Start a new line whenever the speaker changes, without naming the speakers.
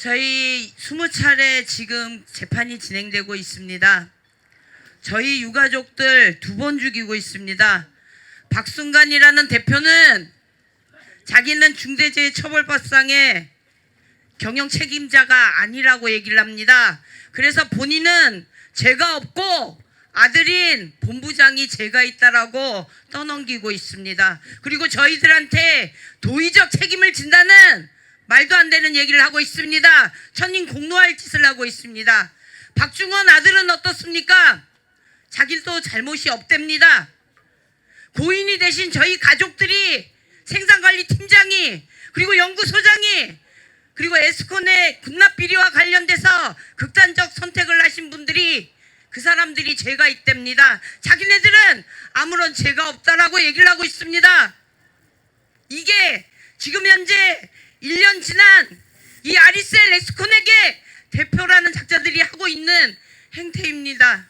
저희 20차례 지금 재판이 진행되고 있습니다. 저희 유가족들 두 번 죽이고 있습니다. 박순간이라는 대표는 자기는 중대재해처벌법상의 경영 책임자가 아니라고 얘기를 합니다. 그래서 본인은 죄가 없고 아들인 본부장이 죄가 있다라고 떠넘기고 있습니다. 그리고 저희들한테 도의적 책임을 진다는 말도 안 되는 얘기를 하고 있습니다. 천인 공로할 짓을 하고 있습니다. 박중원 아들은 어떻습니까? 자기도 잘못이 없답니다. 고인이 되신 저희 가족들이 생산관리 팀장이 그리고 연구소장이 그리고 에스콘의 군납 비리와 관련돼서 극단적 선택을 하신 분들이 그 사람들이 죄가 있답니다. 자기네들은 아무런 죄가 없다라고 얘기를 하고 있습니다. 이게 지금 현재 1년 지난 이 아리셀 에스콘에게 대표라는 작자들이 하고 있는 행태입니다.